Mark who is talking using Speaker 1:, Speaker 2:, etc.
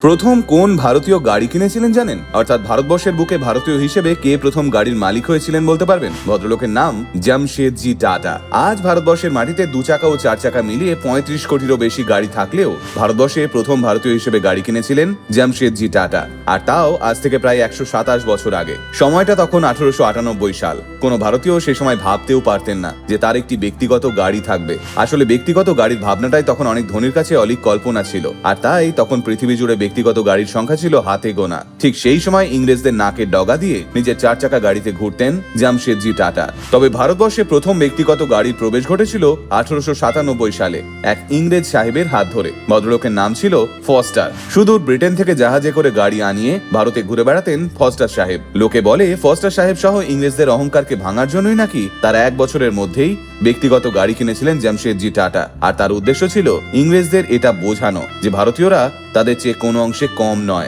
Speaker 1: প্রথম কোন ভারতীয় গাড়ি কিনেছিলেন জানেন? অর্থাৎ ভারতবর্ষের বুকে ভারতীয় হিসেবে কে প্রথম গাড়ির মালিক হয়েছিলেন বলতে পারবেন? ভদ্রলোকের নাম জামশেদজি টাটা। আজ ভারতবর্ষের মাটিতে দু চাকা ও চার চাকা মিলিয়ে পঁয়ত্রিশ কোটিরও বেশি গাড়ি থাকলেও ভারতবর্ষে প্রথম ভারতীয় হিসেবে গাড়ি কিনেছিলেন জামশেদজি টাটা। আর তাও আজ থেকে প্রায় একশো সাতাশ বছর আগে। সময়টা তখন আঠারোশো আটানব্বই সাল। কোনো ভারতীয় সে সময় ভাবতেও পারতেন না যে তার একটি ব্যক্তিগত গাড়ি থাকবে। আসলে ব্যক্তিগত গাড়ির ভাবনাটাই তখন অনেক ধনীর কাছে অলিক কল্পনা ছিল। আর তাই তখন পৃথিবী জুড়ে ব্যক্তিগত গাড়ির সংখ্যা ছিল হাতে গোনা। ঠিক সেই সময় ইংরেজদের নাকের ডগা দিয়ে নিজের চার চাকা গাড়িতে ঘুরতেন জামশেদজি টাটা। তবে ভারতবর্ষে প্রথম ব্যক্তিগত গাড়ির প্রবেশ ঘটেছিল আঠারোশো সাতানব্বই সালে, এক ইংরেজ সাহেবের হাত ধরে। ভদ্রলোকের নাম ছিল ফস্টার। সুদূর ব্রিটেন থেকে জাহাজে করে গাড়ি আনিয়ে ভারতে ঘুরে বেড়াতেন ফস্টার সাহেব। লোকে বলে, ফস্টার সাহেব সহ ইংরেজদের অহংকারকে ভাঙার জন্যই নাকি তারা এক বছরের মধ্যেই ব্যক্তিগত গাড়ি কিনেছিলেন জামশেদজি টাটা। আর তার উদ্দেশ্য ছিল ইংরেজদের এটা বোঝানো যে ভারতীয়রা তাদের চেয়ে কোনো অংশে কম নয়।